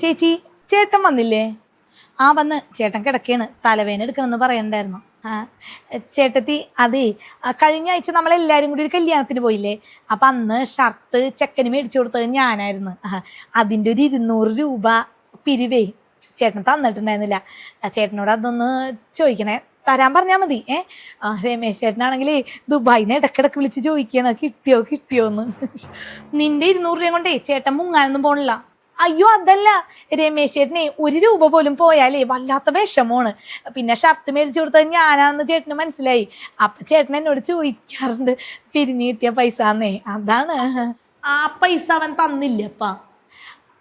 ചേച്ചി ചേട്ടൻ വന്നില്ലേ? ആ വന്ന്. ചേട്ടൻ കിടക്കുകയാണ് തലവേന എടുക്കണമെന്ന് പറയണ്ടായിരുന്നു. ആ ചേട്ടത്തി അതേ കഴിഞ്ഞ ആഴ്ച നമ്മളെല്ലാവരും കൂടി ഒരു കല്യാണത്തിന് പോയില്ലേ? അപ്പം അന്ന് ഷർട്ട് ചെക്കന് മേടിച്ചു കൊടുത്തത് ഞാനായിരുന്നു. അതിന്റെ ഒരു ഇരുന്നൂറ് രൂപ പിരിവേ ചേട്ടൻ തന്നിട്ടുണ്ടായിരുന്നില്ല. ചേട്ടനോട് അതൊന്ന് ചോദിക്കണേ. തരാൻ പറഞ്ഞാൽ മതി. ഏ രമേശ് ചേട്ടനാണെങ്കിൽ ദുബായിന്ന് ഇടക്കിടക്ക് വിളിച്ച് ചോദിക്കണം. കിട്ടിയോ കിട്ടിയോ എന്ന് നിന്റെ ഇരുന്നൂറ് രൂപ കൊണ്ടേ ചേട്ടൻ മുങ്ങാനൊന്നും പോണില്ല. അയ്യോ അതല്ല. രമേശ് ചേട്ടനെ ഒരു രൂപ പോലും പോയാലേ വല്ലാത്ത വിഷമമാണ്. പിന്നെ ഷർട്ട് മേടിച്ചു കൊടുത്തത് ഞാനാണെന്ന് ചേട്ടന് മനസ്സിലായി. അപ്പൊ ചേട്ടൻ എന്നോട് ചോദിക്കാറുണ്ട് പിരിഞ്ഞു കിട്ടിയ പൈസ എന്നേ അതാണ്. ആ പൈസ അവൻ തന്നില്ലപ്പാ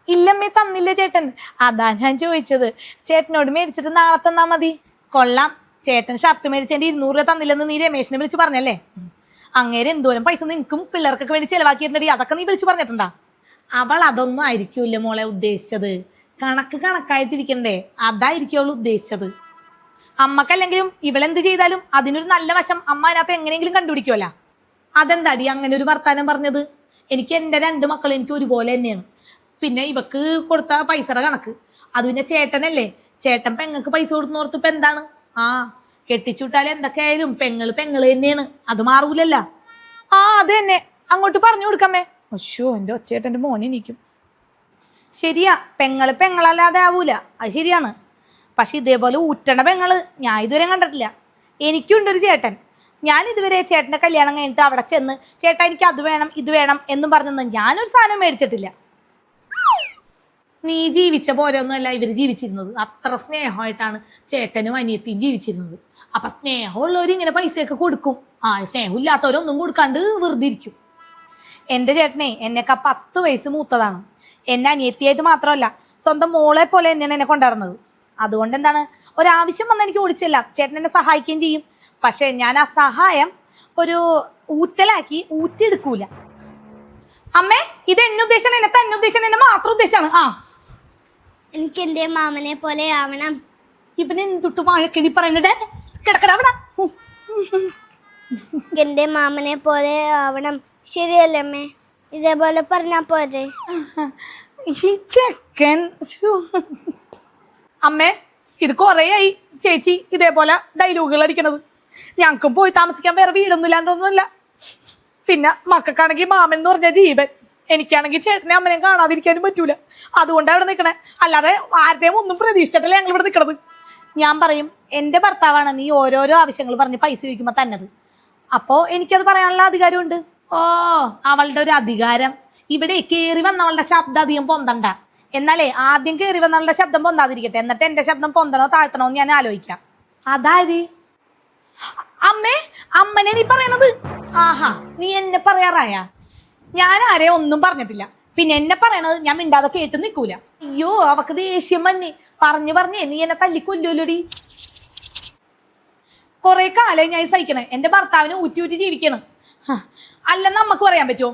ഇല്ലമ്മേ തന്നില്ല ചേട്ടൻ. അതാ ഞാൻ ചോദിച്ചത്. ചേട്ടനോട് മേടിച്ചിട്ട് നാളെ തന്നാ മതി. കൊള്ളാം. ചേട്ടൻ ഷർട്ട് മേടിച്ചതിന്റെ ഇരുന്നൂറ് രൂപ തന്നില്ലെന്ന് നീ രമേശിനെ വിളിച്ച് പറഞ്ഞല്ലേ. അങ്ങേര് എന്തോരം പൈസ നിനക്കും പിള്ളേർക്കൊക്കെ വേണ്ടി ചെലവാക്കിയിട്ടുണ്ടെടി. അതൊക്കെ നീ വിളിച്ച് പറഞ്ഞിട്ടുണ്ടാ? അവൾ അതൊന്നും ആയിരിക്കൂല മോളെ ഉദ്ദേശിച്ചത്? കണക്ക് കണക്കായിട്ടിരിക്കണ്ടേ? അതായിരിക്കും അവൾ ഉദ്ദേശിച്ചത്. അമ്മക്കല്ലെങ്കിലും ഇവളെന്ത് ചെയ്താലും അതിനൊരു നല്ല വശം അമ്മ അതിനകത്ത് എങ്ങനെയെങ്കിലും കണ്ടുപിടിക്കുമല്ല അതെന്താടി അങ്ങനെ ഒരു വർത്താനം പറഞ്ഞത്? എനിക്ക് എന്റെ രണ്ട് മക്കൾ എനിക്ക് ഒരുപോലെ തന്നെയാണ്. പിന്നെ ഇവക്ക് കൊടുത്ത പൈസയുടെ കണക്ക്. അത് പിന്നെ ചേട്ടനല്ലേ? ചേട്ടൻ പെങ്ങൾക്ക് പൈസ കൊടുക്കുന്നോർത്ത് ഇപ്പൊ എന്താണ്? ആ കെട്ടിച്ചുവിട്ടാൽ എന്തൊക്കെ ആയാലും പെങ്ങൾ പെങ്ങൾ തന്നെയാണ്. അത് മാറൂലല്ല. ആ അത് തന്നെ. അങ്ങോട്ട് പറഞ്ഞു കൊടുക്കമ്മേ അശ്യോ എന്റെ ഒച്ചേട്ടന്റെ മോനെ നിൽക്കും ശരിയാ പെങ്ങൾ പെങ്ങളല്ലാതെ ആവൂല. അത് ശരിയാണ്. പക്ഷെ ഇതേപോലെ ഊറ്റണ പെങ്ങൾ ഞാൻ ഇതുവരെ കണ്ടിട്ടില്ല. എനിക്കുണ്ടൊരു ചേട്ടൻ. ഞാൻ ഇതുവരെ ചേട്ടന്റെ കല്യാണം കഴിഞ്ഞിട്ട് അവിടെ ചെന്ന് ചേട്ടാ എനിക്ക് അത് വേണം ഇത് വേണം എന്നും പറഞ്ഞൊന്നും ഞാനൊരു സാധനം മേടിച്ചിട്ടില്ല. നീ ജീവിച്ച പോലെയൊന്നുമല്ല ഇവർ ജീവിച്ചിരുന്നത്. അത്ര സ്നേഹമായിട്ടാണ് ചേട്ടനും അനിയത്തിയും ജീവിച്ചിരുന്നത്. അപ്പം സ്നേഹമുള്ളവർ ഇങ്ങനെ പൈസയൊക്കെ കൊടുക്കും. ആ സ്നേഹമില്ലാത്തവരൊന്നും കൊടുക്കാണ്ട് വെറുതെ ഇരിക്കും. എന്റെ ചേട്ടനെ എന്നെക്കാ പത്ത് വയസ്സ് മൂത്തതാണ്. എന്നെ അനിയത്തിയായിട്ട് മാത്രമല്ല സ്വന്തം മോളെ പോലെ തന്നെയാണ് എന്നെ കൊണ്ടുവരുന്നത്. അതുകൊണ്ട് എന്താണ്? ഒരാവശ്യം വന്നാൽ എനിക്ക് ഓടിച്ചില്ല. ചേട്ടൻ എന്നെ സഹായിക്കുകയും ചെയ്യും. പക്ഷേ ഞാൻ ആ സഹായം ഒരു ഊറ്റലാക്കി ഊറ്റിയെടുക്കൂല. അമ്മേ ഇത് എന്നെ ഉദ്ദേശം എന്നെ തന്നെ ഉദ്ദേശം എന്നെ മാത്രം ഉദ്ദേശമാണ് ആ. എനിക്ക് എന്റെ മാമനെ പോലെ ആവണം. ഇവനെ തൊട്ട് വാഴക്കിടി പറയുന്നത് കിടക്കട എന്റെ. മാമനെ പോലെ ആവണം. ശരിയല്ലേ അമ്മേ ഇതേപോലെ പറഞ്ഞാ പോരെ. ഈ ചെക്കൻ ശ്ശോ. അമ്മേ ഇത് കൊറേയായി. ചേച്ചി ഇതേപോലെ ഡയലോഗുകൾ അടിക്കണത്. ഞങ്ങൾക്കും പോയി താമസിക്കാൻ വേറെ വീടൊന്നും ഇല്ലാണ്ടൊന്നുമില്ല പിന്നെ മക്കൾക്കാണെങ്കിൽ മാമൻ എന്ന് പറഞ്ഞ ജീവൻ. എനിക്കാണെങ്കിൽ ചേട്ടനെ അമ്മനെ കാണാതിരിക്കാനും പറ്റൂല. അതുകൊണ്ട് അവിടെ നിൽക്കണേ. അല്ലാതെ ആരുടെയും ഒന്നും പ്രതീക്ഷിച്ചിട്ടല്ല ഞങ്ങൾ ഇവിടെ നിൽക്കണത്. ഞാൻ പറയും എന്റെ ഭർത്താവാണ് നീ ഓരോരോ ആവശ്യങ്ങൾ പറഞ്ഞ് പൈസ ചോദിക്കുമ്പോൾ തന്നത്. അപ്പോ എനിക്കത് പറയാനുള്ള അധികാരമുണ്ട്. ഓ അവളുടെ ഒരു അധികാരം. ഇവിടെ കയറി വന്നവളുടെ ശബ്ദം അധികം പൊന്തണ്ട. എന്നാലേ ആദ്യം കയറി വന്നവളുടെ ശബ്ദം പൊന്താതിരിക്കട്ടെ. എന്നിട്ട് എന്റെ ശബ്ദം പൊന്തണോ താഴ്ത്തണോ എന്ന് ഞാൻ ആലോചിക്കാം. അതായത്? അമ്മേ അമ്മനെ നീ പറയണത്? ആഹാ നീ എന്നെ പറയാറായ? ഞാൻ ആരെ ഒന്നും പറഞ്ഞിട്ടില്ല. പിന്നെ എന്നെ പറയണത് ഞാൻ മിണ്ടാതെ കേട്ട് നിൽക്കൂല അയ്യോ അവക്ക് ദേഷ്യം മഞ്ഞ് പറഞ്ഞു പറഞ്ഞേ നീ എന്നെ തല്ലിക്കൊല്ലുമല്ലോടി കുറെ കാലം ഞാൻ സഹിക്കണേ. എന്റെ ഭർത്താവിന് ഊറ്റി ഊറ്റി ജീവിക്കണം. അല്ലെന്ന് നമുക്ക് പറയാൻ പറ്റുമോ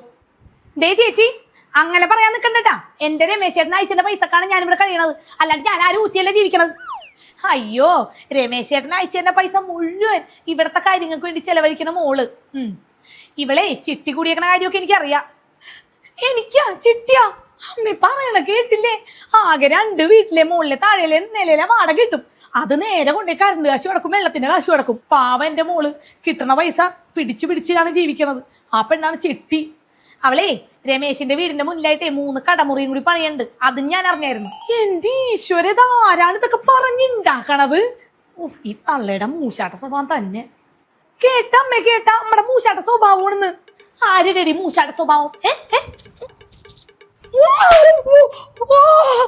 ദേ ചേച്ചി അങ്ങനെ പറയാൻ നിൽക്കണ്ടട്ടാ എന്റെ രമേശേട്ടൻ ചേട്ടൻ അയച്ചെന്റെ പൈസക്കാണ് ഞാൻ ഇവിടെ കഴിയണത്. അല്ലാതെ ഞാൻ ആരും ഊറ്റിയല്ല ജീവിക്കണത്. അയ്യോ രമേശേട്ടൻ ചേട്ടൻ അയച്ചെന്റെ പൈസ മുഴുവൻ ഇവിടത്തെ കാര്യങ്ങൾക്ക് വേണ്ടി ചെലവഴിക്കണ മോൾ. ഇവളെ ചിട്ടി കൂടിയേക്കണ കാര്യമൊക്കെ എനിക്കറിയാം. എനിക്കാ? ചിട്ടിയാ? അമ്മ പറയണ കേട്ടില്ലേ? ആകെ രണ്ട് വീട്ടിലെ മുകളിലെ താഴെയിലെ നിലയിലെ വാടക കിട്ടും. അത് നേരെ കൊണ്ടേ കറണ്ട് കാശ് കിടക്കും വെള്ളത്തിന്റെ കാശ് കിടക്കും. പാവ എന്റെ മോൾ. കിട്ടണ പൈസ പിടിച്ചു പിടിച്ചിട്ടാണ് ജീവിക്കണത്. ആ പെണ്ണാണ് ചെട്ടി. അവളേ രമേശിന്റെ വീടിന്റെ മുന്നിലായിട്ടേ മൂന്ന് കടമുറിയും കൂടി പണിയുണ്ട്. അത് ഞാൻ അറിഞ്ഞായിരുന്നു. എന്റെ ഈശ്വര ആരാണ് ഇതൊക്കെ പറഞ്ഞുണ്ടാക്കണത്? ഈ തള്ളയുടെ മൂശാട്ട സ്വഭാവം തന്നെ. കേട്ട അമ്മ കേട്ട. നമ്മുടെ മൂശാട്ട സ്വഭാവമാണെന്ന്. ആരുടെ മൂശാട്ട സ്വഭാവം? ഏ ഏ? ഓ ഓ. ആ,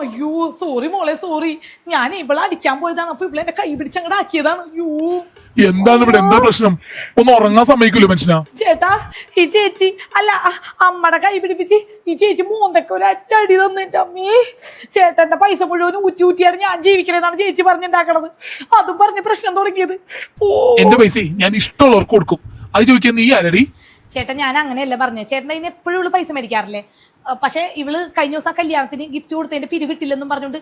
അയ്യോ സോറി മോളെ സോറി ഞാൻ ഇവളെ അടിക്കാൻ പോയതാണ്. അപ്പൊ ഇവളെ എന്റെ കൈ പിടിച്ചങ്ങടെ ആക്കിയതാണ്. അയ്യോ. എന്താണ് ഇവിടെ? എന്താ പ്രശ്നം? ഒന്ന് ഉറങ്ങാൻ സമ്മതിക്കൂലോ മനുഷ്യനാ? ചേട്ടാ ഈ ചേച്ചി അല്ല അമ്മടെ കൈ പിടിപ്പിച്ച് ഈ ചേച്ചി മൂന്നൊക്കെ ഒരു അറ്റ അടി തന്നിട്ട് അമ്മേ. ചേട്ടന്റെ പൈസ മുഴുവൻ ഊറ്റി ഊറ്റിയാണ് ഞാൻ ജീവിക്കണേന്നാണ് ചേച്ചി പറഞ്ഞുണ്ടാക്കണത്. അതും പറഞ്ഞ് പ്രശ്നം തുടങ്ങിയത്. ഓ. എന്റെ പൈസ ഞാൻ ഇഷ്ടമുള്ളവർക്ക് കൊടുക്കും. അത് ചോദിക്കാൻ നീ ആരടി? ചേട്ടൻ ഞാൻ അങ്ങനെയല്ല പറഞ്ഞത് ചേട്ടൻ അതിന് എപ്പോഴും ഇവൾ പൈസ മേടിക്കാറില്ലേ? പക്ഷെ ഇവൾ കഴിഞ്ഞ ദിവസം കല്യാണത്തിന് ഗിഫ്റ്റ് കൊടുത്തതിന്റെ പിരിവിട്ടില്ലെന്നും പറഞ്ഞുകൊണ്ട്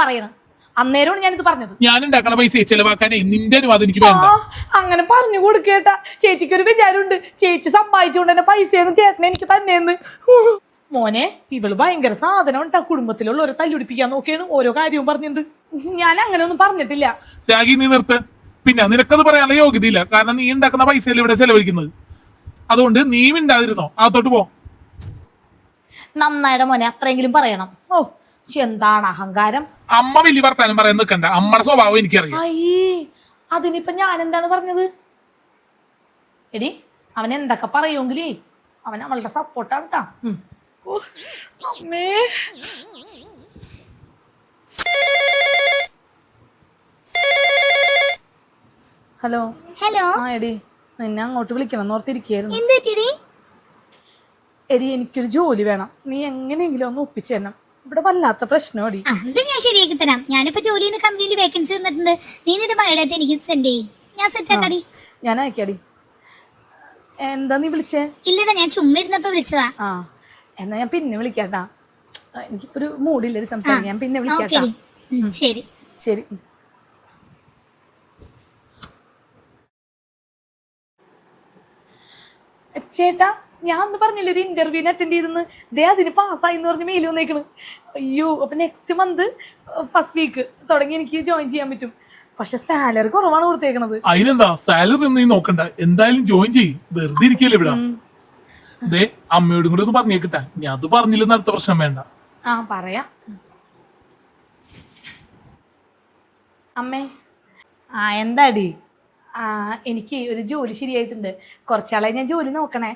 പറയണം. അന്നേരമാണ് ഞാനിത് പറഞ്ഞത്. ഞാൻ ഉണ്ടാക്കണ പൈസ ചെലവാക്കാനേ നിന്റെ എനിക്ക് വേണ്ട. അങ്ങനെ പറഞ്ഞു കൊടുക്കേട്ട ചേച്ചിക്ക് ഒരു വിചാരമുണ്ട്. ചേച്ചി സമ്പാദിച്ചുകൊണ്ട് തന്നെ പൈസയാണ് ചേട്ടനെ എനിക്ക് തന്നെയെന്ന് മോനെ ഇവൾ ഭയങ്കര സാധനം ഉണ്ടാ കുടുംബത്തിലുള്ളവരെ തല്ലുടിപ്പിക്കാൻ നോക്കിയാണ് ഓരോ കാര്യവും പറഞ്ഞിട്ടുണ്ട്. ഞാൻ അങ്ങനെ ഒന്നും പറഞ്ഞിട്ടില്ല. രാഗി നീ നിർത്ത്. പിന്നെ നിനക്കത് പറയാനുള്ള യോഗ്യതയില്ല. കാരണം നീ ഉണ്ടാക്കുന്ന പൈസയല്ലേ ഇവിടെ ചെലവഴിക്കുന്നത്? അതുകൊണ്ട് നീ മിണ്ടാതിരുന്നോ? അകത്തോട്ട് പോ. നന്നായിട്ട് മോനെ അത്രയെങ്കിലും പറയണം. ഓ എന്താണ് അഹങ്കാരം? അമ്മ വലിയ വർത്താനം പറയാൻ നിൽക്കണ്ട. അമ്മയുടെ സ്വഭാവം എനിക്കറിയാം. അയ്യേ അതിനിപ്പൊ ഞാൻ എന്താണ് പറഞ്ഞത്? എടി അവൻ എന്തൊക്കെ പറയുമെങ്കിലേ അവൻ അവളുടെ സപ്പോർട്ടാണ് കേട്ടാ ഹലോ. ഹലോ. ആ എടി. നിന്നെ അങ്ങോട്ട് വിളിക്കണം ഓർത്തിരിക്കുകയായിരുന്നു. എടി എനിക്കൊരു ജോലി വേണം. നീ എങ്ങനെയെങ്കിലും ഒന്ന് ഒപ്പിച്ചു തരണം. ഇവിടെ വല്ലാത്ത പ്രശ്നമടി. ഇത് ഞാൻ ശരിയാക്കി തരാം. ഞാനിപ്പോ ജോലി കമ്പനിയിൽ വേക്കൻസി വന്നിട്ടുണ്ട് നീ നിന്റെ ബയോഡാറ്റ എനിക്ക് സെൻഡ് ചെയ്യും. ഞാൻ സെറ്റ് ആക്കാടി. ഞാൻ അയക്കാടി. എന്താ നീ വിളിച്ചേ? ഇല്ലടാ ഞാൻ ചുമ്മാ ഇരുന്നപ്പോ വിളിച്ചതാ. ആ എന്നാ ഞാൻ പിന്നെ വിളിക്കാട്ടാ. എനിക്കിപ്പോ ഒരു മൂഡില്ലൊരു സംസാരം. ഞാൻ പിന്നെ വിളിക്കാട്ടാ. ശരി. ശരി. ചേട്ടാ ഞാൻ ഒന്ന് പറഞ്ഞില്ലേ ഒരു ഇന്റർവ്യൂവിന് അറ്റൻഡ് ചെയ്തെന്ന്? ദേ അതിന് പാസ്സായി എന്ന് പറഞ്ഞ് മെയിൽ വന്നേക്കണ്. അയ്യോ അപ്പൊ നെക്സ്റ്റ് മന്ത് ഫസ്റ്റ് വീക്ക് തുടങ്ങി എനിക്ക് ജോയിൻ ചെയ്യാൻ പറ്റും. പക്ഷെ സാലറി കുറവാണ് കൊടുത്തേക്കണത്. അതിനെന്താ? സാലറി നീ നോക്കണ്ട. എന്തായാലും ജോയിൻ ചെയ്യും. വെറുതെ ഇരിക്കല്ലേ ഇവിടെ. ദേ അമ്മയോടും കൂടെ ഒന്ന് പറഞ്ഞേക്കട്ടെ. ഞാൻ അത് പറഞ്ഞില്ലെന്ന് അടുത്ത പ്രശ്നം വേണ്ട. ആ പറയാ. അമ്മേ. ആ എന്താടി? എനിക്ക് ഒരു ജോലി ശരിയായിട്ടുണ്ട്. കുറച്ചാളായി ഞാൻ ജോലി നോക്കണേ.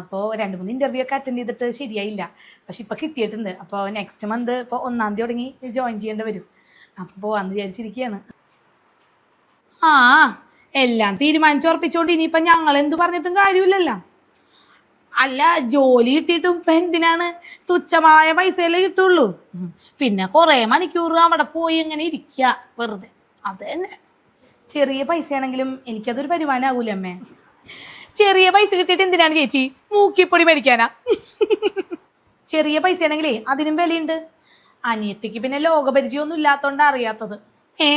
അപ്പോൾ രണ്ട് മൂന്ന് ഇന്റർവ്യൂ ഒക്കെ അറ്റൻഡ് ചെയ്തിട്ട് ശരിയായില്ല. പക്ഷെ ഇപ്പോൾ കിട്ടിയിട്ടുണ്ട്. അപ്പോൾ നെക്സ്റ്റ് മന്ത് ഇപ്പോൾ ഒന്നാം തീയതി തുടങ്ങി ജോയിൻ ചെയ്യേണ്ടി വരും. അപ്പോൾ പോവാന്ന് വിചാരിച്ചിരിക്കുകയാണ് ആ എല്ലാം തീരുമാനിച്ചുറപ്പിച്ചുകൊണ്ട് ഇനിയിപ്പം ഞങ്ങൾ എന്ത് പറഞ്ഞിട്ടും കാര്യമില്ലല്ലോ. അല്ല ജോലി കിട്ടിയിട്ടും ഇപ്പം എന്തിനാണ് തുച്ഛമായ പൈസയിലേ കിട്ടുള്ളൂ? പിന്നെ കുറേ മണിക്കൂർ അവിടെ പോയി ഇങ്ങനെ ഇരിക്കുക വെറുതെ. അത് തന്നെ. ചെറിയ പൈസയാണെങ്കിലും എനിക്കതൊരു വരുമാനമാകൂല അമ്മേ? ചെറിയ പൈസ കിട്ടിയിട്ട് എന്തിനാണ് ചേച്ചി? മൂക്കിപ്പൊടി മേടിക്കാനാ? ചെറിയ പൈസ ആണെങ്കിലേ അതിനും വിലയുണ്ട്. അനിയത്തിക്ക് പിന്നെ ലോകപരിചയമൊന്നും ഇല്ലാത്തോണ്ടാ അറിയാത്തത്. ഏ?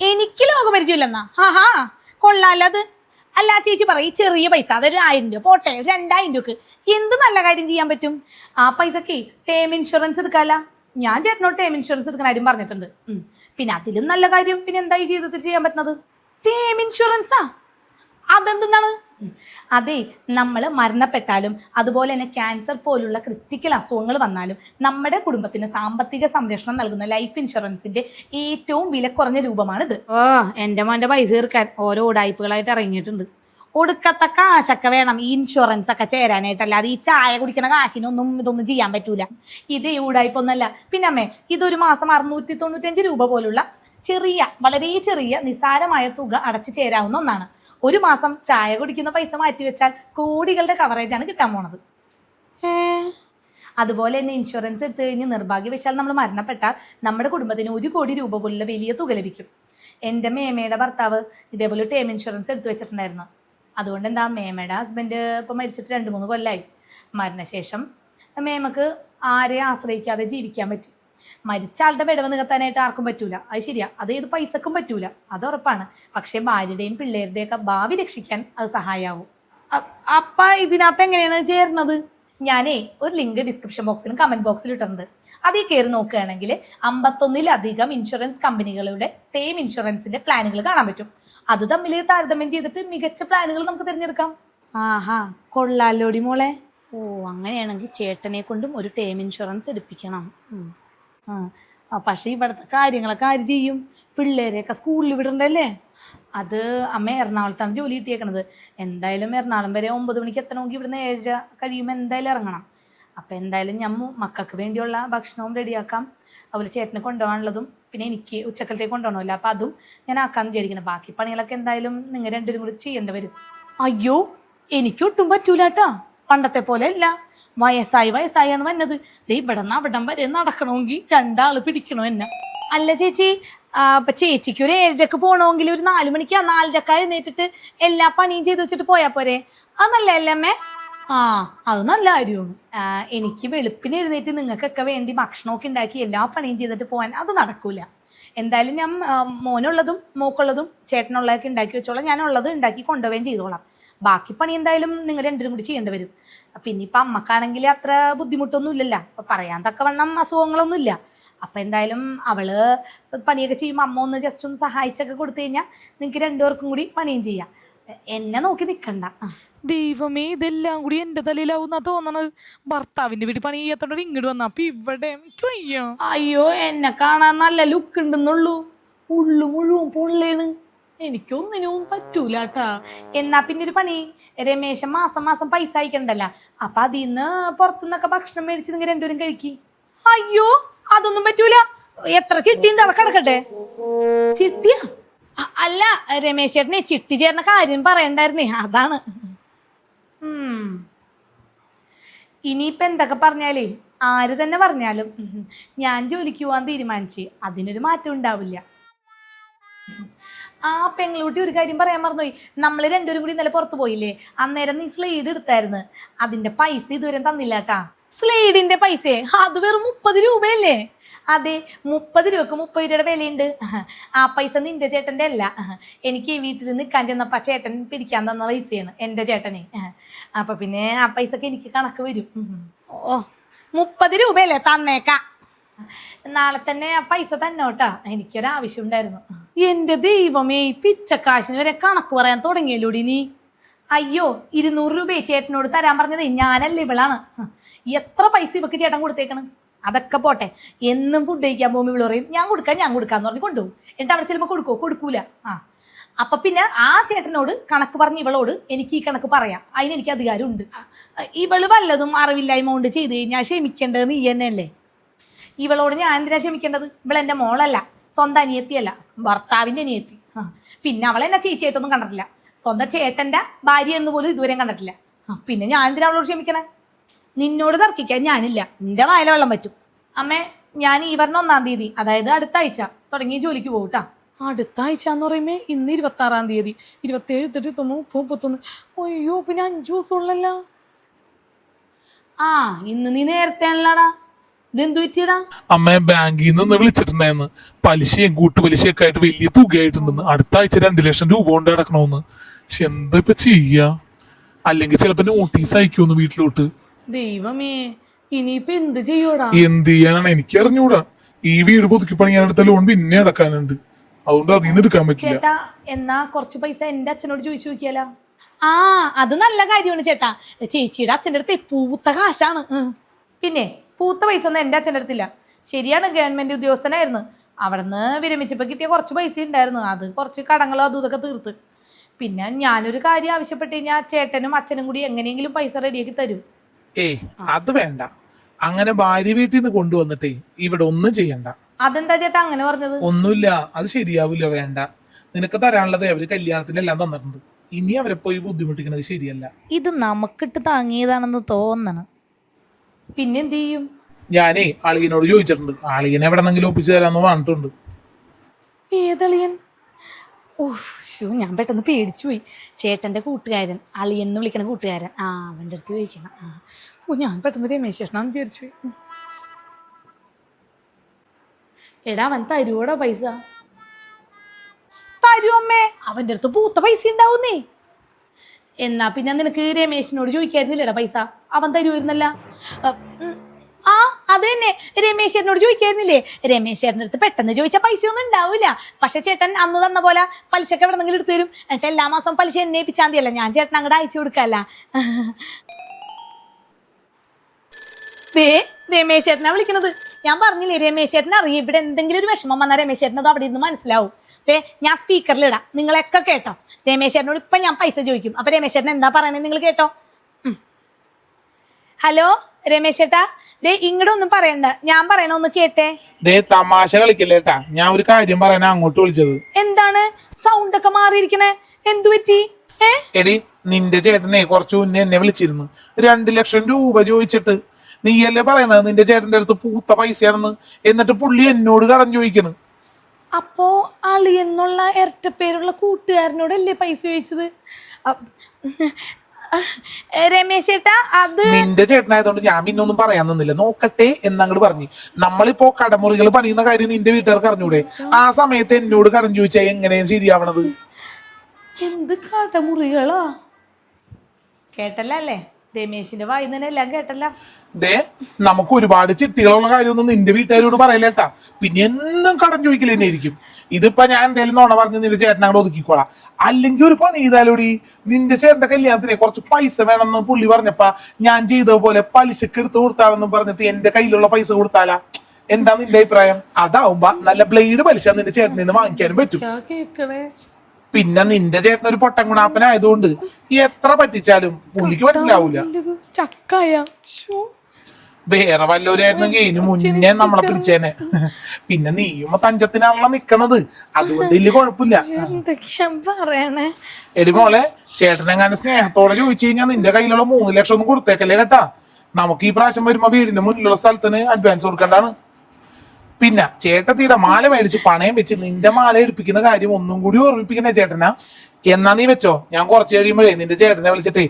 എനിക്ക് ലോകപരിചയമില്ലെന്നാ? ഹാ ഹാ കൊള്ളാലത് അല്ല ചേച്ചി പറ ഈ ചെറിയ പൈസ അതൊരു ആയിരം രൂപ. പോട്ടെ ഒരു രണ്ടായിരം രൂപക്ക്. എന്ത് നല്ല കാര്യം ചെയ്യാൻ പറ്റും? ആ പൈസക്ക് ടേം ഇൻഷുറൻസ് എടുക്കാല? ഞാൻ ചേട്ടനോട് ടേം ഇൻഷുറൻസ് എടുക്കാൻ കാര്യം പറഞ്ഞിട്ടുണ്ട്. പിന്നെ അതിലും നല്ല കാര്യം. പിന്നെ എന്തായി ജീവിതത്തിൽ ചെയ്യാൻ പറ്റുന്നത്? ടേം ഇൻഷുറൻസാ അതെന്താണ് അതെ നമ്മൾ മരണപ്പെട്ടാലും അതുപോലെ തന്നെ ക്യാൻസർ പോലുള്ള ക്രിറ്റിക്കൽ അസുഖങ്ങൾ വന്നാലും നമ്മുടെ കുടുംബത്തിന് സാമ്പത്തിക സംരക്ഷണം നൽകുന്ന ലൈഫ് ഇൻഷുറൻസിന്റെ ഏറ്റവും വിലക്കുറഞ്ഞ രൂപമാണിത്. ഓ എന്റെ മോന്റെ പൈസ തീർക്കാൻ ഓരോ ഉടായ്പകളായിട്ട് ഇറങ്ങിയിട്ടുണ്ട്. ഒടുക്കത്തെ കാശൊക്കെ വേണം ഈ ഇൻഷുറൻസ് ഒക്കെ ചേരാനായിട്ട് അല്ലാതെ ഈ ചായ കുടിക്കുന്ന കാശിനൊന്നും ഇതൊന്നും ചെയ്യാൻ പറ്റൂല. ഇത് ഉടായ്പൊന്നല്ല പിന്നെ അമ്മേ ഇതൊരു മാസം അറുന്നൂറ്റി തൊണ്ണൂറ്റഞ്ച് രൂപ പോലുള്ള ചെറിയ വളരെ ചെറിയ നിസാരമായ തുക അടച്ചു ചേരാവുന്ന ഒന്നാണ്. ഒരു മാസം ചായ കുടിക്കുന്ന പൈസ മാറ്റി വെച്ചാൽ കോടികളുടെ കവറേജാണ് കിട്ടാൻ പോണത്. അതുപോലെ തന്നെ ഇൻഷുറൻസ് എടുത്തു കഴിഞ്ഞ് നിർഭാഗ്യവശാൽ നമ്മൾ മരണപ്പെട്ടാൽ നമ്മുടെ കുടുംബത്തിന് ഒരു കോടി രൂപ പോലുള്ള വലിയ തുക ലഭിക്കും. എന്റെ മേമയുടെ ഭർത്താവ് ഇതേപോലെ ടേം ഇൻഷുറൻസ് എടുത്തു വെച്ചിട്ടുണ്ടായിരുന്നു. അതുകൊണ്ട് എന്താ മേമയുടെ ഹസ്ബൻഡ് ഇപ്പോൾ മരിച്ചിട്ട് രണ്ട് മൂന്ന് കൊല്ലമായി മരണശേഷം മേമക്ക് ആരെയും ആശ്രയിക്കാതെ ജീവിക്കാൻ പറ്റും. മരിച്ച ആളുടെ വിടവ് നികത്താനായിട്ട് ആർക്കും പറ്റൂല. അത് ശരിയാ. അത് ഏത് പൈസക്കും പറ്റൂല. അത് ഉറപ്പാണ്. പക്ഷേ ഭാര്യയുടെയും പിള്ളേരുടെയും ഒക്കെ ഭാവി രക്ഷിക്കാൻ അത് സഹായമാവും അപ്പ ഇതിനകത്ത് എങ്ങനെയാണ് ചേർന്നത് ഞാനേ ഒരു ലിങ്ക് ഡിസ്ക്രിപ്ഷൻ ബോക്സിലും കമന്റ് ബോക്സിലും ഇട്ടിട്ടുണ്ട്. അതിൽ കയറി നോക്കുകയാണെങ്കിൽ അമ്പത്തൊന്നിലധികം ഇൻഷുറൻസ് കമ്പനികളുടെ തേം ഇൻഷുറൻസിന്റെ പ്ലാനുകൾ കാണാൻ പറ്റും. അത് തമ്മിൽ താരതമ്യം ചെയ്തിട്ട് മികച്ച പ്ലാനുകൾ നമുക്ക് തിരഞ്ഞെടുക്കാം. ആഹാ കൊള്ളാലോടി മോളെ. ഓ അങ്ങനെയാണെങ്കിൽ ചേട്ടനെ കൊണ്ടും ഒരു ടേം ഇൻഷുറൻസ് എടുപ്പിക്കണം. ആ, പക്ഷേ ഇവിടുത്തെ കാര്യങ്ങളൊക്കെ ആര് ചെയ്യും? പിള്ളേരെയൊക്കെ സ്കൂളിൽ വിടണ്ടല്ലേ? അത് അമ്മ എറണാകുളത്താണ് ജോലി കിട്ടിയേക്കണത്. എന്തായാലും എറണാകുളം വരെ ഒമ്പത് മണിക്ക് എത്തണമെങ്കിൽ ഇവിടുന്ന് ഏഴര കഴിയുമ്പോൾ എന്തായാലും ഇറങ്ങണം അപ്പം എന്തായാലും ഞാൻ മക്കൾക്ക് വേണ്ടിയുള്ള ഭക്ഷണവും റെഡിയാക്കാം. അതുപോലെ ചേട്ടനെ കൊണ്ടുപോകാനുള്ളതും പിന്നെ എനിക്ക് ഉച്ചക്കലത്തേക്ക് കൊണ്ടുപോകണമല്ലോ. അപ്പം അതും ഞാൻ ആക്കാമെന്ന് വിചാരിക്കുന്നത് ബാക്കി പണികളൊക്കെ എന്തായാലും നിങ്ങൾ രണ്ടുപേരും കൂടി ചെയ്യേണ്ടി വരും. അയ്യോ എനിക്കൊട്ടും പറ്റൂല കേട്ടാ പണ്ടത്തെ പോലെ അല്ല. വയസ്സായി വയസ്സായാണ് വന്നത്. ദേ ഇവിടെ നിന്ന് അവിടം വരെ നടക്കണമെങ്കിൽ രണ്ടാൾ പിടിക്കണോ എന്നെ. അല്ല ചേച്ചി അപ്പൊ ചേച്ചിക്ക് ഒരു ഏഴരക്ക് പോകണമെങ്കിൽ ഒരു നാല് മണിക്ക് നാലരക്ക എഴുന്നേറ്റിട്ട് എല്ലാ പണിയും ചെയ്ത് വെച്ചിട്ട് പോയാ പോരെ? അത് നല്ലതല്ലേ അമ്മേ? ആ അത് നല്ല കാര്യമാണ്. എനിക്ക് വെളുപ്പിന് എഴുന്നേറ്റ് നിങ്ങൾക്കൊക്കെ വേണ്ടി ഭക്ഷണമൊക്കെ ഉണ്ടാക്കി എല്ലാ പണിയും ചെയ്തിട്ട് പോകാൻ അത് നടക്കൂല. എന്തായാലും ഞാൻ മോനുള്ളതും മോക്കുള്ളതും ചേട്ടനുള്ളതൊക്കെ ഉണ്ടാക്കി വെച്ചോളാം. ഞാനുള്ളത് ഉണ്ടാക്കി കൊണ്ടുപോവുകയും ചെയ്തോളാം. ബാക്കി പണി എന്തായാലും നിങ്ങൾ രണ്ടുപേരും കൂടി ചെയ്യേണ്ടി വരും. പിന്നെ ഇപ്പം അമ്മക്കാണെങ്കിൽ അത്ര ബുദ്ധിമുട്ടൊന്നും ഇല്ലല്ലോ. അപ്പൊ പറയാൻ തക്കവണ്ണം അസുഖങ്ങളൊന്നും ഇല്ല. അപ്പം എന്തായാലും അവൾ പണിയൊക്കെ ചെയ്യുമ്പോൾ അമ്മ ഒന്ന് ജസ്റ്റ് ഒന്ന് സഹായിച്ചൊക്കെ കൊടുത്തു കഴിഞ്ഞാൽ നിങ്ങൾക്ക് രണ്ടുപേർക്കും കൂടി പണിയും ചെയ്യാം. എന്നെ നോക്കി നിൽക്കണ്ട ദൈവമേ ഇതെല്ലാം കൂടി എന്റെ തലയിലാവുന്ന തോന്നണത്. ഭർത്താവിന്റെ വീട്ടിൽ പണി ചെയ്യാത്തോണ്ട് ഇങ്ങോട്ട് വന്ന. അപ്പൊ ഇവിടെ വയ്യ. അയ്യോ എന്നെ കാണാൻ നല്ല ലുക്ക് ഉണ്ടെന്നുള്ളൂ. ഉള്ളു മുഴുവൻ പൊള്ളേണ്. എനിക്കൊന്നിനും പറ്റൂല എന്നാ പിന്നെ ഒരു പണി. രമേശൻ മാസം മാസം പൈസ അയക്കണ്ടല്ല. അപ്പൊ അതിന്ന് പുറത്തുനിന്നൊക്കെ ഭക്ഷണം മേടിച്ച് നിങ്ങൾ രണ്ടുപേരും കഴിക്കി. അയ്യോ അതൊന്നും പറ്റൂല. എത്ര ചിട്ടി അതൊക്കെ കിടക്കട്ടെ ചിട്ടിയാ? അല്ല രമേശ് ചേട്ടനെ ചിട്ടി ചേർന്ന കാര്യം പറയണ്ടായിരുന്നേ. അതാണ്. ഇനിയിപ്പ എന്തൊക്കെ പറഞ്ഞാലേ? ആര് തന്നെ പറഞ്ഞാലും. ഞാൻ ജോലിക്ക് പോകാൻ തീരുമാനിച്ച്. അതിനൊരു മാറ്റം ഉണ്ടാവില്ല. ആ പെങ്ങളൂട്ടി ഒരു കാര്യം പറയാൻ മറന്നുപോയി. നമ്മൾ രണ്ടുപേരും കൂടി ഇന്നലെ പുറത്തു പോയില്ലേ? അന്നേരം നീ സ്ലൈഡ് എടുത്തായിരുന്നു. അതിന്റെ പൈസ ഇതുവരെ തന്നില്ല കേട്ടാ. സ്ലൈഡിന്റെ പൈസ അത് വെറും മുപ്പത് രൂപയല്ലേ? അതെ മുപ്പത് രൂപക്ക് മുപ്പത് രൂപയുടെ വിലയുണ്ട്. ആ പൈസ നിന്റെ ചേട്ടന്റെ അല്ല. എനിക്ക് ഈ വീട്ടിൽ നിൽക്കാൻ ചെന്നപ്പോ ആ ചേട്ടൻ പിരിക്കാൻ തന്ന പൈസയാണ് എന്റെ ചേട്ടനെ. അപ്പൊ പിന്നെ ആ പൈസക്ക് എനിക്ക് കണക്ക് വരും. ഓ മുപ്പത് രൂപയല്ലേ തന്നേക്കാം? നാളെ തന്നെ ആ പൈസ തന്നോട്ടാ. എനിക്കൊരാവശ്യം ഉണ്ടായിരുന്നു എന്റെ ദൈവമേ ഈ പിച്ചക്കാശിന് വരെ കണക്ക് പറയാൻ തുടങ്ങിയല്ലോടി നീ? അയ്യോ ഇരുന്നൂറ് രൂപ ചേട്ടനോട് തരാൻ പറഞ്ഞത് ഞാനല്ല ഇവളാണ്? എത്ര പൈസ ഇവക്ക് ചേട്ടൻ കൊടുത്തേക്കണം? അതൊക്കെ പോട്ടെ. എന്നും ഫുഡ് കഴിക്കാൻ പോകുമ്പോൾ ഇവൾ പറയും ഞാൻ കൊടുക്കാം ഞാൻ കൊടുക്കാന്ന് പറഞ്ഞ് കൊണ്ടുപോകും. എന്നിട്ട് അവിടെ ചിലപ്പോൾ കൊടുക്കുമോ കൊടുക്കൂല. ആ. അപ്പൊ പിന്നെ ആ ചേട്ടനോട് കണക്ക് പറഞ്ഞ ഇവളോട് എനിക്ക് ഈ കണക്ക് പറയാം. അതിന് എനിക്ക് അധികാരമുണ്ട്. ഇവൾ വല്ലതും അറിവില്ലായ്മ കൊണ്ട് ചെയ്ത് കഴിഞ്ഞാൽ ക്ഷമിക്കേണ്ടത് നീ തന്നെയല്ലേ? ഇവളോട് ഞാൻ എന്തിനാ ക്ഷമിക്കേണ്ടത്? ഇവളെന്റെ മോളല്ല സ്വന്തം അനിയത്തിയല്ല ഭർത്താവിന്റെ അനിയത്തി. പിന്നെ അവളെ എന്നെ ചേച്ചിയായിട്ടൊന്നും കണ്ടിട്ടില്ല. സ്വന്തം ചേട്ടന്റെ ഭാര്യ എന്ന് പോലും ഇതുവരെ കണ്ടിട്ടില്ല. പിന്നെ ഞാൻ എന്തിനാ അവളോട് ക്ഷമിക്കണേ? നിന്നോട് തർക്കിക്കാൻ ഞാനില്ല. നിന്റെ വായല വെള്ളം പറ്റും. അമ്മേ ഞാൻ ഈ പറഞ്ഞ ഒന്നാം തീയതി അതായത് അടുത്ത ആഴ്ച തുടങ്ങി ജോലിക്ക് പോകട്ടാ അടുത്ത ആഴ്ച എന്ന് പറയുമ്പോൾ ഇന്ന് ഇരുപത്തി ആറാം തീയതി ഇരുപത്തി ഏഴ് തൊട്ട് തൊണ്ണൂറ് മുപ്പത് മുപ്പത്തൊന്ന്. അയ്യോ പിന്നെ അഞ്ചു ദിവസം ഉള്ളല്ലോ. ആ ഇന്ന് നീ നേരത്തെ പറ്റിയടാ അമ്മ ബാങ്കിൽ നിന്ന് വിളിച്ചിട്ടുണ്ടായിരുന്നു. പലിശയും കൂട്ടുപലിശയൊക്കെ ആയിട്ട് വലിയ തുകയായിട്ടുണ്ടെന്ന്. അടുത്ത ആഴ്ച രണ്ട് ലക്ഷം രൂപ കൊണ്ട് അടക്കണമെന്ന് പക്ഷെ എന്താ ഇപ്പൊ ചെയ്യാ? അല്ലെങ്കിൽ ചിലപ്പോ നോട്ടീസ് അയക്കുമെന്ന് വീട്ടിലോട്ട്. ദൈവമേ ഇനിയിപ്പൊ എന്ത് ചെയ്യൂടാ എന്ത് ചെയ്യാനാണ്? എനിക്ക് അറിഞ്ഞൂടാ ഈ വീട് പുതുക്കി പണിയാനെടുത്ത ലോൺ പിന്നെ അടക്കാനുണ്ട്. അതുകൊണ്ട് അതിൽ നിന്ന് എടുക്കാൻ പറ്റില്ല. ചേട്ടാ എന്നാ കുറച്ച് പൈസ എന്റെ അച്ഛനോട് ചോദിച്ചു നോക്കിയാലോ? ആ അത് നല്ല കാര്യമാണ് ചേട്ടാ. ചേച്ചിയുടെ അച്ഛന്റെ അടുത്ത് പൂത്ത കാശാണ്. പിന്നെ? പൂത്ത പൈസ ഒന്നും എന്റെ അച്ഛന്റെ അടുത്തില്ല. ശരിയാണ് ഗവൺമെന്റ് ഉദ്യോഗസ്ഥനായിരുന്നു. അവിടെ നിന്ന് വിരമിച്ചപ്പോൾ കിട്ടിയ കുറച്ച് പൈസ ഉണ്ടായിരുന്നു. അത് കുറച്ച് കടങ്ങളും അതും ഇതൊക്കെ തീർത്ത്. പിന്നെ ഞാനൊരു കാര്യം ആവശ്യപ്പെട്ട് കഴിഞ്ഞാൽ ചേട്ടനും അച്ഛനും കൂടി എങ്ങനെയെങ്കിലും പൈസ റെഡിയാക്കി തരും. ഏയ് അത് വേണ്ട. അങ്ങനെ ഭാര്യ വീട്ടിൽ നിന്ന് കൊണ്ടുവന്നിട്ടേ ഇവിടെ ഒന്നും ചെയ്യണ്ട. അതെന്താ ചേട്ടാ അങ്ങനെ പറഞ്ഞത്? ഒന്നുമില്ല. അത് ശരിയാവില്ല വേണ്ട. നിനക്ക് തരാനുള്ളത് അവർ കല്യാണത്തിനെല്ലാം തന്നിട്ടുണ്ട്. ഇനി അവരെ പോയി ബുദ്ധിമുട്ടിക്കുന്നത് ശരിയല്ല. ഇത് നമുക്കിട്ട് താങ്ങിയതാണെന്ന് തോന്നണം. പിന്നെന്ത് ചെയ്യും ഞാനേ ആളിയനോട് ചോദിച്ചിട്ടുണ്ട്. ആളിയനെ എവിടെന്നെങ്കിലും ഒപ്പിച്ചു തരാന്ന് പറഞ്ഞിട്ടുണ്ട്. ഏതളിയൻ? ഓ ഞാൻ പെട്ടെന്ന് പേടിച്ചു പോയി ചേട്ടന്റെ കൂട്ടുകാരൻ അളിയൻ എന്ന് വിളിക്കണ കൂട്ടുകാരൻ. ആ അവന്റെ അടുത്ത് ചോദിക്കണം. ആ ഓ ഞാൻ പെട്ടെന്ന് രമേശ് ചേട്ടനാന്ന് വിചാരിച്ചു പോയി. എടാ അവൻ തരുവോടാ പൈസ? തരൂ അമ്മേ. അവന്റെ അടുത്ത് പൂത്ത പൈസ ഉണ്ടാവുന്നേ. എന്നാ പിന്നെ നിനക്ക് രമേശിനോട് ചോദിക്കായിരുന്നില്ലടാ പൈസ? അവൻ തരുമായിരുന്നല്ല ആ അത് തന്നെ രമേശ് ചേട്ടനോട് ചോദിക്കായിരുന്നില്ലേ? രമേശ് ചേട്ടന്റെ അടുത്ത് പെട്ടെന്ന് ചോദിച്ചാൽ പൈസ ഒന്നും ഉണ്ടാവില്ല പക്ഷെ ചേട്ടൻ അന്ന് തന്ന പോലെ പലിശക്ക് എവിടെന്നെങ്കിലും എടുത്തു തരും. എന്നിട്ട് എല്ലാ മാസം പലിശ എന്നെ ഏൽപ്പിച്ചാൽ മതിയല്ല ഞാൻ ചേട്ടൻ അങ്ങോട്ട് അയച്ചു കൊടുക്കല്ല. ദേ രമേശ് ചേട്ടനാ വിളിക്കണത്. ഞാൻ പറഞ്ഞില്ലേ രമേശ് ചേട്ടൻ അറിയാം. ഇവിടെ എന്തെങ്കിലും ഒരു വിഷമം വന്നാൽ രമേശ് ചേട്ടനത് അവിടെ ഇരുന്ന് മനസ്സിലാവും. ദേ ഞാൻ സ്പീക്കറിൽ ഇടാം. നിങ്ങളൊക്കെ കേട്ടോ. രമേശ് ചേട്ടനോട് ഇപ്പം ഞാൻ പൈസ ചോദിക്കും. അപ്പം രമേശ് ചേട്ടൻ എന്താ പറയണേ നിങ്ങൾ കേട്ടോ. ഹലോ രമേശ് ഏട്ടാ. ദേ ഇങ്ങടെ ഒന്നും പറയണ്ട. ഞാൻ പറയണ ഒന്ന് കേട്ടേ. ദേ തമാശ കളിക്കല്ലേട്ടാ ഞാൻ ഒരു കാര്യം പറയാനാ അങ്ങോട്ട് വിളിച്ചത്. എന്താണ്? സൗണ്ട് ഒക്കെ മാറിയിരിക്കണേ. എന്തു പറ്റി? എടി നിന്റെ ചേട്ടനെ കുറച്ചു മുന്നേ എന്നെ വിളിച്ചിരുന്നു. രണ്ട് ലക്ഷം രൂപ ചോദിച്ചിട്ട്. നീയല്ലേ പറയുന്നത് നിന്റെ ചേട്ടന്റെ അടുത്ത് പൂത്ത പൈസയാണെന്ന്? എന്നിട്ട് പുള്ളി എന്നോട് കടം ചോദിക്കണ്. അപ്പോ അളിയെന്നുള്ള ഇരട്ടപ്പേരുള്ള കൂട്ടുകാരനോടല്ലേ പൈസ ചോദിച്ചത്? രമേശ് ചേട്ടാ അത് നിന്റെ ചേട്ടനായതുകൊണ്ട് ഞാൻ പിന്നെ ഒന്നും പറയാൻ നിന്നില്ല. നോക്കട്ടെ എന്നങ്ങോട്ട് പറഞ്ഞു. നമ്മളിപ്പോ കടമുറികൾ പണിയുന്ന കാര്യം നിന്റെ വീട്ടുകാർക്ക് അറിഞ്ഞൂടെ? ആ സമയത്ത് എന്നോട് കടം ചോദിച്ചാൽ എങ്ങനെയും ശരിയാവണത്? എന്ത് കടമുറികളാ? കേട്ടല്ല? രമേശിന്റെ വായിന്ന് എല്ലാം കേട്ടല്ല. ദേ നമുക്ക് ഒരുപാട് ചിട്ടികളുള്ള കാര്യമൊന്നും നിന്റെ വീട്ടുകാരോട് പറയലേട്ടാ പിന്നെ എന്നും കടം ചോദിക്കൽ തന്നെ ആയിരിക്കും. ഇതിപ്പോ ഞാൻ എന്തേലും നോണ പറഞ്ഞ് നിന്റെ അങ്ങോട്ട് ഒതുക്കിക്കോളാം. അല്ലെങ്കിൽ ഒരു പണി ചെയ്താലോടി? നിന്റെ ചേട്ടന്റെ കല്യാണത്തിന് കുറച്ച് പൈസ വേണമെന്ന് പുള്ളി പറഞ്ഞപ്പ ഞാൻ ചെയ്ത പോലെ പലിശക്ക് എടുത്ത് കൊടുത്താലെന്നും പറഞ്ഞിട്ട് എന്റെ കയ്യിലുള്ള പൈസ കൊടുത്താലാ? എന്താ നിന്റെ അഭിപ്രായം? അതാവുമ്പോ നല്ല ബ്ലേഡ് പലിശ നിന്റെ ചേട്ടനിന്ന് നിന്ന് വാങ്ങിക്കാനും പറ്റും. പിന്നെ നിന്റെ ചേട്ടൻ ഒരു പൊട്ടൻ ഗുണാപ്പനായതുകൊണ്ട് എത്ര പറ്റിച്ചാലും പുള്ളിക്ക് മനസ്സിലാവൂല. ചക്കായ. വേറെ വല്ലവരായിരുന്നെങ്കിൽ ഇതിനു മുന്നേ നമ്മളെ പിടിച്ചേനെ. പിന്നെ നീയും തഞ്ചത്തിനാണല്ലോ നിക്കണത്. അതുകൊണ്ട് ഇല്ല കുഴപ്പമില്ല. പറയണേ? എടി മോളെ ചേട്ടനെങ്ങാനും സ്നേഹത്തോടെ ചോദിച്ചു കഴിഞ്ഞാൽ നിന്റെ കയ്യിലുള്ള മൂന്ന് ലക്ഷം ഒന്നും കൊടുത്തേക്കല്ലേ കേട്ടാ? നമുക്ക് ഈ പ്രാവശ്യം വരുമ്പോ വീടിന്റെ മുന്നിലുള്ള സ്ഥലത്തിന് അഡ്വാൻസ് കൊടുക്കണ്ടാണ് പിന്നെ ചേട്ടത്തിയുടെ മാല മേടിച്ച് പണയം വെച്ച് നിന്റെ മാല എടുപ്പിക്കുന്ന കാര്യം ഒന്നും കൂടി ഓർമ്മിപ്പിക്കണേ ചേട്ടനാ. എന്നാ നീ വെച്ചോ? ഞാൻ കുറച്ച് കഴിയുമ്പോഴേ നിന്റെ ചേട്ടനെ വിളിച്ചിട്ടേ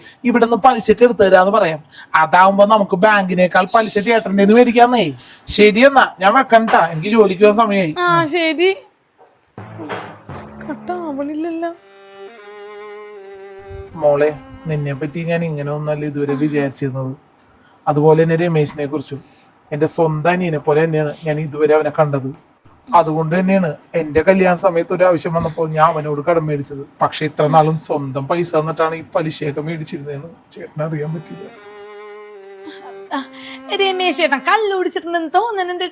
നിന്ന് പലിശക്ക് എടുത്തു തരാന്ന് പറയാം. അതാവുമ്പോ നമുക്ക് ബാങ്കിനേക്കാൾ പലിശ ചേട്ടന്റെ മേടിക്കാന്നേ. ശരി എന്നാ ഞാൻ വെക്കണ്ടാ. എനിക്ക് ജോലിക്ക് പോകാൻ സമയമായി ആ ശരി. കട്ടാവണില്ലല്ലോ. മോളെ നിന്നെ പറ്റി ഞാൻ ഇങ്ങനെ ഒന്നല്ല ഇതുവരെ വിചാരിച്ചിരുന്നത്. അതുപോലെ തന്നെ രമേശിനെ കുറിച്ചും എന്റെ സ്വന്തം അനിയനെ പോലെ തന്നെയാണ് ഞാൻ ഇതുവരെ അവനെ കണ്ടത്. അതുകൊണ്ട് തന്നെയാണ് എന്റെ കല്യാണ സമയത്ത് ഒരു ആവശ്യം വന്നപ്പോൾ ഞാൻ അവനോട് കടം മേടിച്ചത്. പക്ഷെ ഇത്ര നാളും സ്വന്തം പൈസ തന്നിട്ടാണ് ഈ പലിശയൊക്കെ മേടിച്ചിരുന്നതെന്ന് ചേട്ടന് അറിയാൻ പറ്റില്ല രമേശ് ചേട്ടൻ കള്ളു കുടിച്ചിട്ടുണ്ടെന്ന് തോന്നുന്നുണ്ട്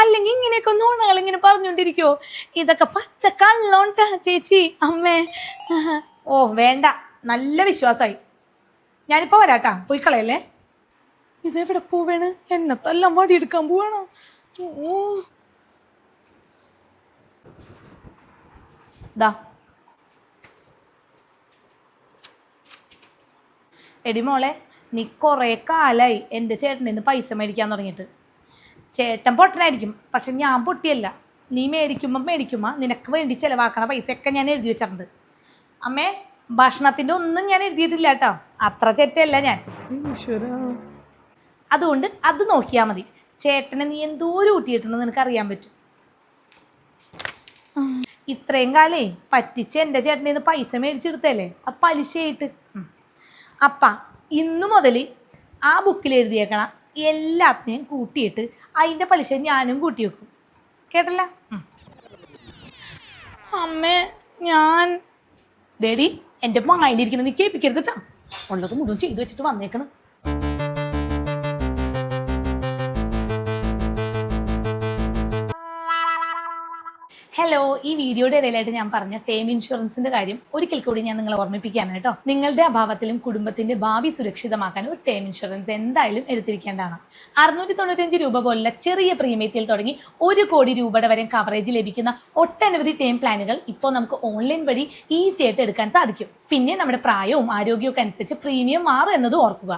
അല്ലെങ്കിൽ ഇങ്ങനെയൊക്കെ നോണകൾ ഇങ്ങനെ പറഞ്ഞോണ്ടിരിക്കോ ഇതൊക്കെ പച്ച കള്ളോണ്ടാ ചേച്ചി അമ്മേ. ഓ വേണ്ട. നല്ല വിശ്വാസായി ഞാനിപ്പോ വരാട്ടാ. പോയി കളയല്ലേ? ഇതെവിടെ പോവേണ്? എന്നെ വാടി വടിയെടുക്കാൻ പോവാണോ? ഓ. ദാ. എടി മോളെ നീ കുറേ കാലായി എന്റെ ചേട്ടന്റെ നിന്ന് പൈസ മേടിക്കാൻ തുടങ്ങിയിട്ട്. ചേട്ടൻ പൊട്ടനായിരിക്കും പക്ഷെ ഞാൻ പൊട്ടിയല്ല. നീ മേടിക്കുമ്പോൾ മേടിക്കുമ്പോൾ നിനക്ക് വേണ്ടി ചിലവാക്കണ പൈസയൊക്കെ ഞാൻ എഴുതി വെച്ചിട്ടുണ്ട്. അമ്മേ ഭക്ഷണത്തിന്റെ ഒന്നും ഞാൻ എഴുതിയിട്ടില്ല കേട്ടോ. അത്ര ചേട്ടയല്ല ഞാൻ. അതുകൊണ്ട് അത് നോക്കിയാൽ മതി. ചേട്ടനെ നീ എന്തോരം ഊട്ടിയിട്ടുണ്ടെന്ന് നിനക്ക് അറിയാൻ പറ്റും. ഇത്രയും കാലേ പറ്റിച്ച് എന്റെ ചേട്ടനിൽ നിന്ന് പൈസ മേടിച്ചെടുത്തല്ലേ? ആ പലിശയായിട്ട്. അപ്പ ഇന്നു മുതൽ ആ ബുക്കിൽ എഴുതിയേക്കണ. എല്ലാത്തിനെയും കൂട്ടിയിട്ട് അതിന്റെ പലിശ ഞാനും കൂട്ടി വെക്കും. കേട്ടല്ല? അമ്മേ ഞാൻ ഡേഡി എന്റെ മായിലിരിക്കണം നീ കേൾപ്പിക്കരുത് കേട്ടോ ഉള്ളത് മുഴുവൻ ചെയ്തു വെച്ചിട്ട് വന്നേക്കണം. ഹലോ ഈ വീഡിയോയുടെ ഇടയിലായിട്ട് ഞാൻ പറഞ്ഞ ടേം ഇൻഷുറൻസിന്റെ കാര്യം ഒരിക്കൽ കൂടി ഞാൻ നിങ്ങളെ ഓർമ്മിപ്പിക്കുകയാണ് കേട്ടോ. നിങ്ങളുടെ അഭാവത്തിലും കുടുംബത്തിന്റെ ഭാവി സുരക്ഷിതമാക്കാൻ ഒരു ടേം ഇൻഷുറൻസ് എന്തായാലും എടുത്തിരിക്കേണ്ടതാണ്. അറുന്നൂറ്റി തൊണ്ണൂറ്റഞ്ച് രൂപ പോലുള്ള ചെറിയ പ്രീമിയത്തിൽ തുടങ്ങി ഒരു കോടി രൂപയുടെ വരെ കവറേജ് ലഭിക്കുന്ന ഒട്ടനവധി തേം പ്ലാനുകൾ ഇപ്പോൾ നമുക്ക് ഓൺലൈൻ വഴി ഈസി ആയിട്ട് എടുക്കാൻ സാധിക്കും. പിന്നെ നമ്മുടെ പ്രായവും ആരോഗ്യവും അനുസരിച്ച് പ്രീമിയം മാറും എന്നത് ഓർക്കുക.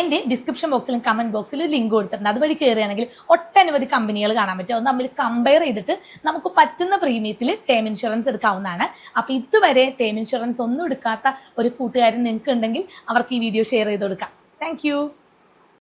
എന്റെ ഡിസ്ക്രിപ്ഷൻ ബോക്സിലും കമന്റ് ബോക്സിലും ലിങ്ക് കൊടുത്തിട്ടുണ്ട്. അതുവഴി കയറുകയാണെങ്കിൽ ഒട്ടനവധി കമ്പനികൾ കാണാൻ പറ്റും. അത് തമ്മിൽ കമ്പയർ ചെയ്തിട്ട് നമുക്ക് പറ്റുന്ന പ്രീമിയത്തിൽ ടേം ഇൻഷുറൻസ് എടുക്കാവുന്നതാണ്. അപ്പോൾ ഇതുവരെ ടേം ഇൻഷുറൻസ് ഒന്നും എടുക്കാത്ത ഒരു കൂട്ടുകാരൻ നിങ്ങൾക്ക് ഉണ്ടെങ്കിൽ അവർക്ക് ഈ വീഡിയോ ഷെയർ ചെയ്ത് കൊടുക്കാം. താങ്ക്